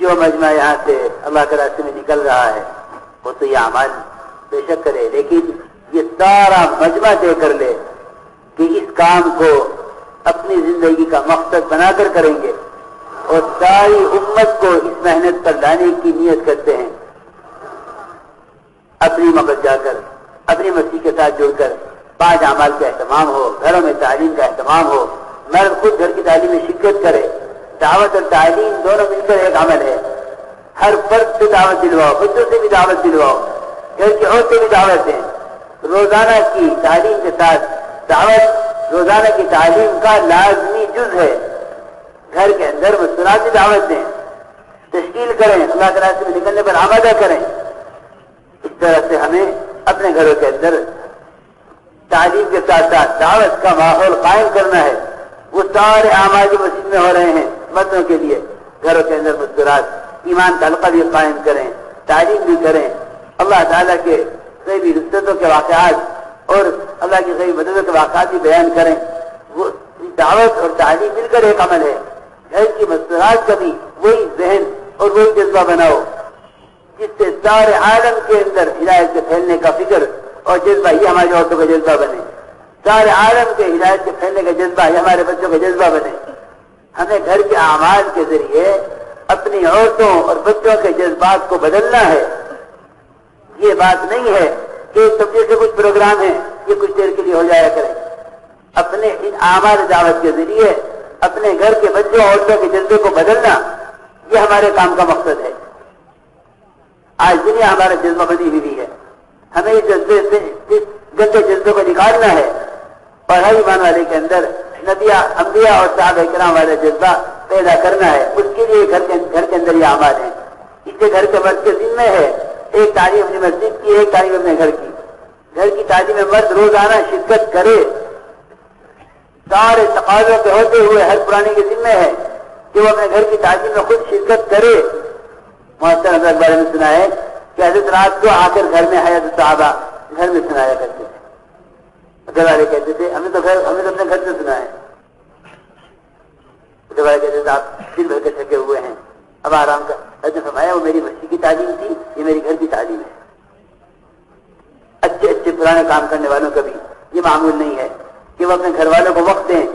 جو مجمع یہاں سے اللہ کے راستے میں نکل رہا ہے، وہ تو یہ عمل بے شک کرے، لیکن یہ سارا مجمع طے کر لے کہ اس کام کو اپنی زندگی کا مقصد بنا کر کریں گے۔ اور ساری امت کو اس محنت پر لانے کی نیت کرتے ہیں۔ اپنی مقد جا کر، اپنی مسیح کے ساتھ جڑ کر، پانچ اعمال کا اہتمام ہو، گھروں میں تعلیم کا اہتمام ہو، مرد خود گھر کی تعلیم میں شرکت کرے۔ دعوت اور تعلیم دونوں مل کر ایک عمل ہے۔ ہر فرد سے دعوت دلواؤ بچوں سے بھی دعوت دلواؤ، گھر کی اور سے بھی دعوت دیں۔ روزانہ کی تعلیم کے ساتھ دعوت، روزانہ کی تعلیم کا لازمی جز ہے۔ گھر کے اندر مسکرا سے دعوت دیں۔ تشکیل کریں، اللہ کے راستے میں نکلنے پر آمادہ کریں۔ اس طرح سے ہمیں اپنے گھروں کے اندر تعلیم کے ساتھ ساتھ دعوت کا ماحول قائم کرنا ہے۔ وہ سارے آمادی مسجد میں ہو رہے ہیں۔ مردوں کے لیے گھروں کے اندر مسکرات ایمان کا حلقہ بھی قائم کریں، تعلیم بھی کریں۔ اللہ تعالیٰ کے غیبی رسطوں کے واقعات اور اللہ کی غیبی مددوں کے واقعات بھی بیان کریں۔ وہ دعوت اور تعلیم مل کر ایک عمل ہے۔ گھر کی مسکرات کا بھی وہی ذہن اور وہی جذبہ بناؤ، جس سے سارے عالم کے اندر ہدایت کے پھیلنے کا فکر اور جذبہ یہ ہماری عورتوں کا جذبہ بنے۔ سارے عالم کے ہدایت کے پھیلنے کا جذبہ یہ ہمارے بچوں کا جذبہ بنے۔ ہمیں گھر کے آواز کے ذریعے اپنی عورتوں اور بچوں کے جذبات کو بدلنا ہے۔ یہ بات نہیں ہے کہ سمجھے سے کچھ پروگرام ہے یہ کچھ دیر کے لیے ہو جایا کرے۔ اپنے ان آواز دعوت کے ذریعے اپنے گھر کے بچوں اور عورتوں کے جذبے کو بدلنا، یہ ہمارے کام کا مقصد ہے۔ آج دنیا ہمارا جذبہ بنی ہوئی ہے۔ ہمیں اس جذبے سے، اس گندے جذبے کو نکالنا ہے۔ پڑھائی مان والے کے اندر نبیا انبیاء اور صاحب اکرام والا جذبہ پیدا کرنا ہے۔ اس کے لیے گھر کے گھر کے اندر یہ آباد ہیں۔ اس سے گھر کے مرد کے ذمہ ہے۔ ایک تعلیم اپنی مسجد کی، ایک تعلیم اپنے گھر کی۔ گھر کی تعلیم میں مرد روزانہ شرکت کرے۔ سارے تقاضوں پہ ہوتے ہوئے ہر پرانے کے ذمہ ہے کہ وہ اپنے گھر کی تعلیم میں خود شرکت کرے۔ محسن حضرت بارے میں سنا ہے کہ حضرت رات کو آ کر گھر میں حیات صحابہ گھر میں سنایا کرتے گھر والے کہتے تھے ہم نے تو گھر ہم نے تو اپنے گھر سے سنا ہے۔ گھر والے کہتے تھے، آپ دن بھر کے تھکے ہوئے ہیں۔ اب آرام کر۔ جو فرمایا، وہ میری بچی کی تعلیم تھی، یہ میری گھر کی تعلیم ہے۔ اچھے اچھے پرانے کام کرنے والوں کا بھی یہ معمول نہیں ہے کہ وہ اپنے گھر والوں کو وقت دیں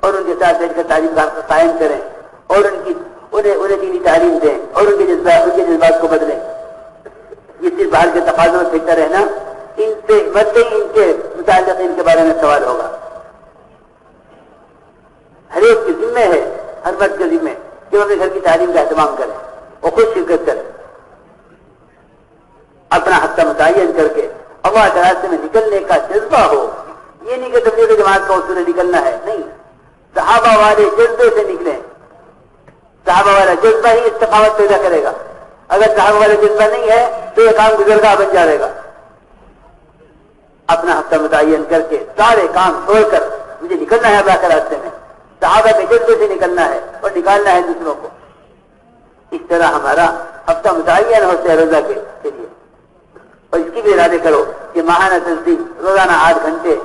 اور ان کے ساتھ بیٹھ کر تعلیم کا قائم کریں اور ان کی انہیں انہیں دینی تعلیم دیں اور ان کے جذبات ان کے جذبات کو بدلیں۔ یہ صرف باہر کے تقاضوں میں پھینکتا رہنا سے بڑھتے ہی ان کے متعلق ان کے بارے میں سوال ہوگا۔ ہر ایک کے ذمے ہے، ہر مرد کے ذمے کہ وہ اپنے گھر کی تعلیم کا اہتمام کرے، وہ خود شرکت کرے۔ اپنا حصہ متعین کر کے اللہ کے راستے میں نکلنے کا جذبہ ہو، یہ نہیں کہ تبلیغ جماعت کا اصول نکلنا ہے، نہیں۔ صحابہ والے جذبے سے نکلیں۔ صحابہ والا جذبہ ہی استفاوت پیدا کرے گا۔ اگر صحابہ والا جذبہ نہیں ہے تو یہ کام گزرگاہ بن جائے گا۔ اپنا ہفتہ متعین کر کے سارے کام چھوڑ کر مجھے نکلنا ہے اللہ کے راستے میں۔ صحابہ کے جذبے سے نکلنا ہے اور نکالنا ہے دوسروں کو۔ اس طرح ہمارا ہفتہ متعین ہو سہ روزہ کے لیے۔ اور اس کی بھی ارادے کرو کہ ماہانہ تنظیم روزانہ آٹھ گھنٹے،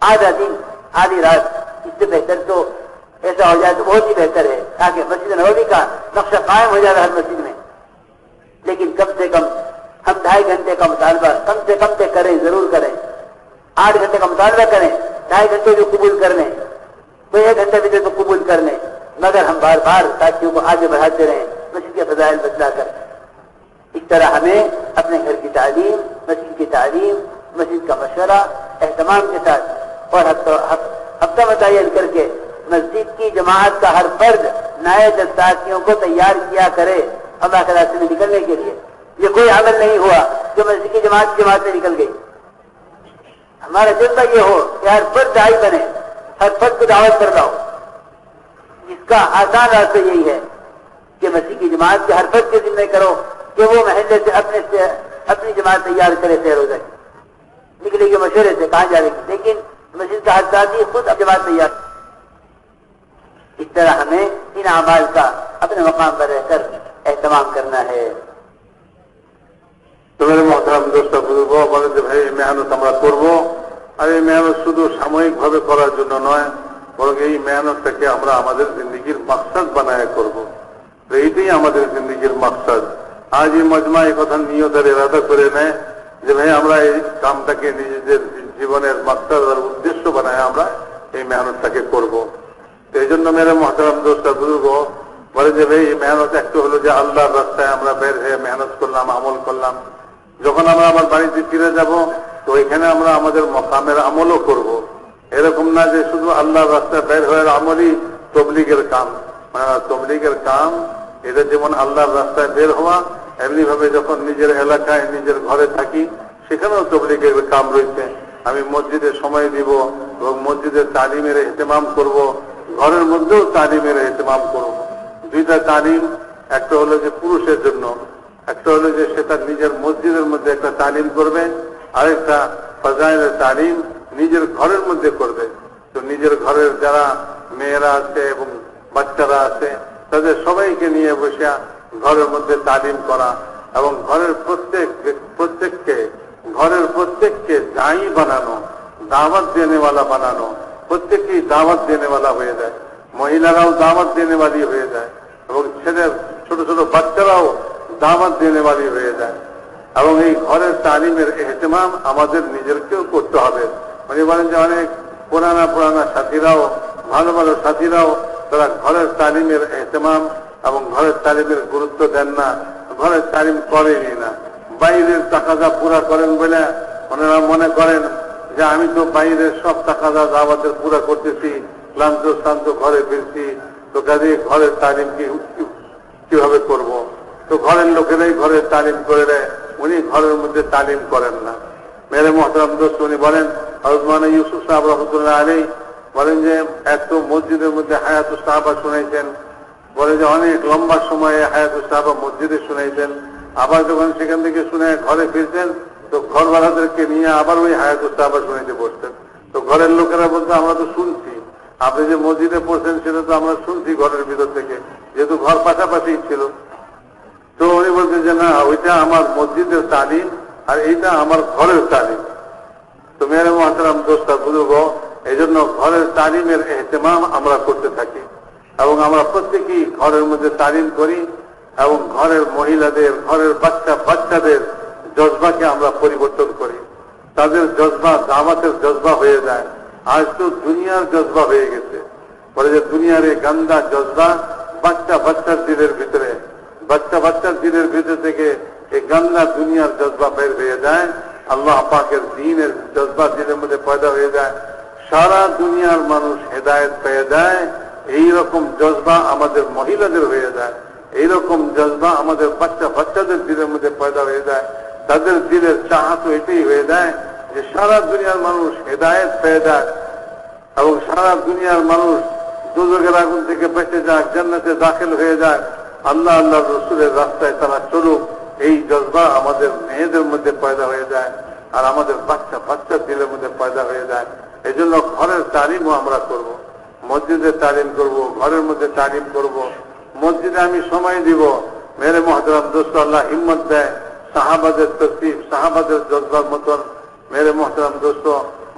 آدھا دن، آدھی رات، اس سے بہتر تو ایسا ہو جائے تو بہت ہی بہتر ہے، تاکہ مسجد نبوی کا نقشہ قائم ہو جائے ہر مسجد میں۔ لیکن کم سے کم ہم ڈھائی گھنٹے کا مطالبہ کم سے کم سے کریں، ضرور کریں۔ آٹھ گھنٹے کا مطالبہ کریں، ڈھائی گھنٹے جو قبول کر لیں۔ تو ایک گھنٹے بھی تو قبول کر لیں۔ مگر ہم بار بار ساتھیوں کو آگے بڑھاتے رہیں، مسجد کے فضائل بدلا کر۔ اس طرح ہمیں اپنے گھر کی تعلیم، مسجد کی تعلیم، مسجد کا مشورہ، اہتمام کے ساتھ اور ہفتہ متعین کر کے مسجد کی جماعت کا ہر فرد نئے دستاتیوں کو تیار کیا کرے۔ اللہ کے سے نکلنے کے لیے۔ یہ کوئی عمل نہیں ہوا جو مسجد کی جماعت جماعت سے نکل گئی۔ ہمارا جذبہ یہ ہو کہ ہر فرد دائی بنے ہر فرد کو دعوت کر لاؤ اس کا آسان راستہ یہی ہے کہ مسیح کی جماعت کے ہر فرد کے ذمہ کرو کہ وہ محلے سے اپنے سے اپنی جماعت تیار کرے سیر ہو جائے۔ نکلے گی مشورے سے کہاں جائے گی لیکن مسجد کا حساسی خود جماعت تیار اس طرح ہمیں ان اعمال کا اپنے مقام پر رہ کر اہتمام کرنا ہے۔ তোমার মহতারাম দোস্ত বলব বলে যে ভাই, এই মেহনত আমরা করব। আর এই মেহনত শুধু সাময়িকভাবে করার জন্য নয়, বরং এই মেহনতটাকে আমরা আমাদের জিন্দগির মাকসাদ বানায় করব। এইটাই আমাদের জিন্দিগির মাকসাদ। আজ এই মজমা, এই কথা নিয়তের এরাদা করে নেয় যে ভাই, আমরা এই কামটাকে নিজেদের জীবনের মাকসাদ আর উদ্দেশ্য বানায় আমরা এই মেহনতটাকে করব। এই জন্য মেরে মহতারাম দোস্তা বুজুর্গ বলে যে ভাই, এই মেহনত একটু হলো যে আল্লাহর রাস্তায় আমরা বের হয়ে মেহনত করলাম, আমল করলাম। যখন আমরা আমার বাড়িতে ফিরে যাব, তো এখানে আমরা আমাদের মকামের আমলও করব। এরকম না যে শুধু আল্লাহর রাস্তায় বের হওয়ার আমলই তবলিগের কাম। তবলিগের কাম, এটা যেমন আল্লাহর রাস্তায় বের হওয়া এমনি ভাবে যখন নিজের এলাকায় নিজের ঘরে থাকি, সেখানেও তবলিগের কাম রয়েছে। আমি মসজিদে সময় দিব এবং মসজিদের তালিমের এহতেমাম করব, ঘরের মধ্যেও তালিমের এহতেমাম করব। দুইটা তালিম, একটা হলো যে পুরুষের জন্য। একটা হলো যে সে তার নিজের মসজিদের মধ্যে একটা তালিম করবে, আরেকটা ফজাইলের তালিম নিজের ঘরের মধ্যে করবে। তো নিজের ঘরের যারা মেয়েরা আছে এবং বাচ্চারা আছে, তাদের সবাইকে নিয়ে বসে ঘরের মধ্যে তালিম করা এবং ঘরের প্রত্যেক প্রত্যেককে, ঘরের প্রত্যেককে দায়ী বানানো, দাওয়াত দেনেওয়ালা বানানো, প্রত্যেককেই দাওয়াত দেনেওয়ালা হয়ে যায়। মহিলারাও দাওয়াত দেনেওয়ালি হয়ে যায় এবং ছেলের ছোট ছোট বাচ্চারাও দাওয়াত দেনেওয়ালি হয়ে যায়। এবং এই ঘরের তালিমের এহতেমাম আমাদের নিজেরকেও করতে হবে। মানে বলেন যে, অনেক পুরানা পুরানা সাথীরাও, ভালো ভালো সাথীরাও, তারা ঘরের তালিমের এহতেমাম এবং ঘরের তালিমের গুরুত্ব দেন না। ঘরের তালিম করেনি না। বাইরের টাকাটা পুরা করেন বলে ওনারা মনে করেন যে, আমি তো বাইরের সব টাকাটা দাওয়াতের পুরা করতেছি, ক্লান্ত, শ্রান্ত ঘরে ফিরছি। তো কাজে ঘরের তালিম কীভাবে করব। তো ঘরের লোকেরাই ঘরের তালিম করে দেয়, উনি ঘরের মধ্যে তালিম করেন না। মেরে মহতরাম দোস্ত, উনি বলেন হজমান ইউসুফ সাহেব রহমতুল্লাহ আলী বলেন যে, এত মসজিদের মধ্যে হায়াত সাহাবা শুনাইছেন বলে যে, অনেক লম্বা সময়ে হায়াত সাহাবা মসজিদে শুনাইছেন আবার যখন সেখান থেকে শুনে ঘরে ফিরছেন তো ঘরওয়ালাদেরকে নিয়ে আবার ওই হায়াত সাহাবা শুনাইতে বসতেন। তো ঘরের লোকেরা বলতো, আমরা তো শুনছি। আপনি যে মসজিদে পড়ছেন, সেটা তো আমরা শুনছি ঘরের ভিতর থেকে। যেহেতু ঘর পাশাপাশি ছিল তো উনি বলছেন যে, না, ওইটা আমার মসজিদের তালিম আর এইটা আমার ঘরের তালিম তো মেয়ের মহাতারাম দোস্তা বুঝব এই জন্য ঘরের তালিমের এহতেমাম আমরা করতে থাকি এবং আমরা প্রত্যেকেই ঘরের মধ্যে তালিম করি এবং ঘরের মহিলাদের, ঘরের বাচ্চা, বাচ্চাদের জজবাকে আমরা পরিবর্তন করি। তাদের জজবা দামাতের জজবা হয়ে যায়। আজ তো দুনিয়ার জজবা হয়ে গেছে। বলে যে, দুনিয়ার এই গান্দা জজবা বাচ্চা, বাচ্চার দিলের ভিতরে বাচ্চা বাচ্চার দিলের ভিতর থেকে এই গান্দা দুনিয়ার জজবা বের হয়ে যায়, আল্লাহ পাকের দিনের জজবা দিনের মধ্যে পয়দা হয়ে যায়, সারা দুনিয়ার মানুষ হেদায়ত পেয়ে যায়, এইরকম জজবা আমাদের মহিলাদের হয়ে যায়, এইরকম জজবা আমাদের বাচ্চা বাচ্চাদের দিলের মধ্যে পয়দা হয়ে যায়, তাদের দিলের চাহাত এটাই হয়ে যায় যে সারা দুনিয়ার মানুষ হেদায়ত পেয়ে যায় এবং সারা দুনিয়ার মানুষ দুজকের আগুন থেকে বেঁচে যাক জান্নাতে দাখিল হয়ে যায়। আল্লাহ আল্লাহ রসুলের রাস্তায় তারা চলুক, এই জজবা আমাদের মেয়েদের মধ্যে পয়দা হয়ে যায়, আর আমাদের বাচ্চা, বাচ্চার দিলের মধ্যে পয়দা হয়ে যায়। এই জন্য ঘরের তালিমও আমরা করব। মসজিদে তালিম করব, ঘরের মধ্যে তালিম করব। মসজিদে আমি সময় দিব। মেরে মহতরাম দোস্ত, আল্লাহ হিম্মত দেয়। সাহাবাদের তসিফ সাহাবাদের জজবার মতন। মেরে মহতরাম দোস্ত,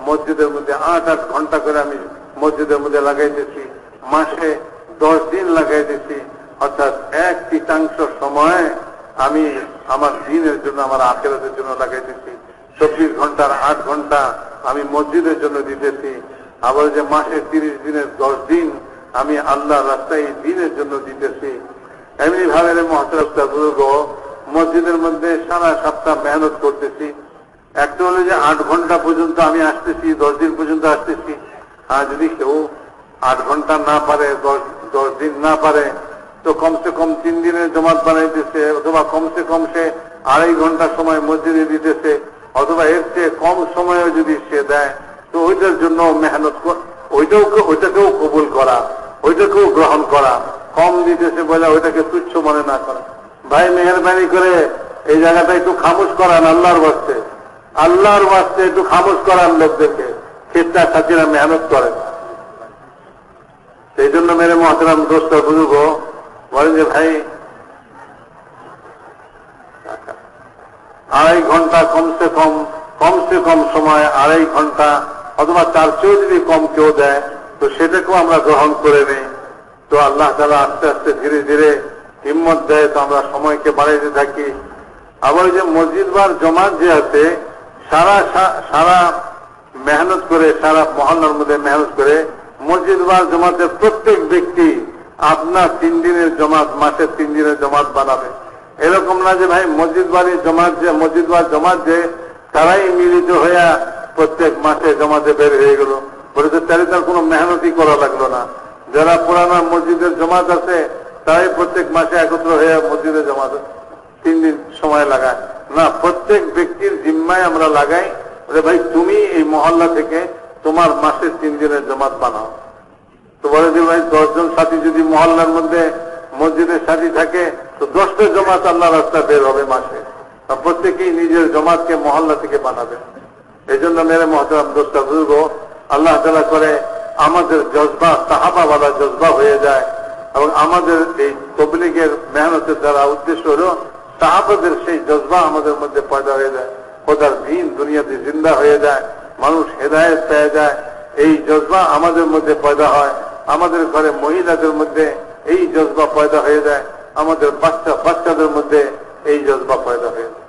মসজিদের মধ্যে আট আট ঘণ্টা করে আমি মসজিদের মধ্যে লাগাইতেছি। মাসে দশ দিন লাগাইতেছি। অর্থাৎ এক তৃতীয়াংশ সময় আমি আমার দিনের জন্য, আমার আখেরাতের জন্য লাগাইতেছি। চব্বিশ ঘণ্টার আট ঘণ্টা আমি মসজিদের জন্য দিতেছি। আবার যে মাসে তিরিশ দিনের দশ দিন আমি আল্লাহ রাস্তায় দিনের জন্য দিতেছি। এমনি ভাবে মহাত্রাস্তা বুজুর্গ মসজিদের মধ্যে সারা সপ্তাহ মেহনত করতেছি। একটা হলো যে আট ঘণ্টা পর্যন্ত আমি আসতেছি, দশ দিন পর্যন্ত আসতেছি। আর যদি কেউ আট ঘণ্টা না পারে, দশ দশ দিন না পারে তো কমসে কম তিন দিনের জমাত বানাইতেছে, অথবা কমসে কম সে আড়াই ঘণ্টা সময় মসজিদে দিতেছে, অথবা এর চেয়ে কম সময়ও যদি সে দেয়, তো ওইটার জন্য মেহনত ওইটাও ওইটাকেও কবুল করা, ওইটাকেও গ্রহণ করা, কম দিতেছে বলে ওইটাকে তুচ্ছ মনে না করা। ভাই, মেহরবানি করে এই জায়গাটা একটু খামোশ করান আল্লাহর বাস্তে আল্লাহর বাস্তে একটু খামোশ করান লোকদেরকে খেতটা সাথীরা মেহনত করেন। সেই জন্য মেরে মহতরাম দোস্ত বুঝুব বলেন যে, ভাই, আড়াই ঘণ্টা কমসে কম কমসে কম সময় আড়াই ঘণ্টা অথবা তার চেয়েও যদি কম কেউ দেয়, তো সেটাকেও আমরা গ্রহণ করে নিই। তো আল্লাহ তালা আস্তে আস্তে ধীরে ধীরে হিম্মত দেয়, তো আমরা সময়কে বাড়াইতে থাকি। আবার যে মসজিদ বার জমাত যে আছে, সারা সারা মেহনত করে, সারা মহল্লার মধ্যে মেহনত করে মসজিদ বার জমাতের প্রত্যেক ব্যক্তি আপনার তিন দিনের জমাত মাসের তিন দিনের জমাত বানাবে। এরকম না যে ভাই মসজিদ বাড়ির জমাত যে মসজিদ বার জমাত যে, তারাই মিলিত হইয়া প্রত্যেক মাসে জমাতে বের হয়ে গেল। বলে তো তাহলে তার কোনো মেহনতই করা লাগল না। যারা পুরানা মসজিদের জমাত আছে, তারাই প্রত্যেক মাসে একত্র হয়ে মসজিদে জমাত তিন দিন সময় লাগায়। না, প্রত্যেক ব্যক্তির জিম্মায় আমরা লাগাই ভাই তুমি এই মহল্লা থেকে তোমার মাসের তিন দিনের জমাত বানাও। তো বলে যে ভাই দশজন সাথী যদি মহল্লার মধ্যে মসজিদের সাথী থাকে, তো দশটা জমাত আল্লাহ রাস্তা বের হবে মাসে। প্রত্যেকেই নিজের জমাতকে মহল্লা থেকে বানাবে এই জন্য মেরে মহতারাম দোষটা বুঝব। আল্লাহ তালা করে, আমাদের জজবা, সাহাবাওয়ালা জজবা হয়ে যায় এবং আমাদের এই তবলিগের মেহনতের দ্বারা উদ্দেশ্য হলো, সাহাবাদের সেই জজবা আমাদের মধ্যে পয়দা হয়ে যায়। খোদার দিন দুনিয়াতে জিন্দা হয়ে যায়, মানুষ হেদায়ত পেয়ে যায়। এই জজবা আমাদের মধ্যে পয়দা হয়। আমাদের ঘরে মহিলাদের মধ্যে এই জজবা পয়দা হয়ে যায়, আমাদের বাচ্চা বাচ্চাদের মধ্যে এই জজবা পয়দা হয়ে যায়।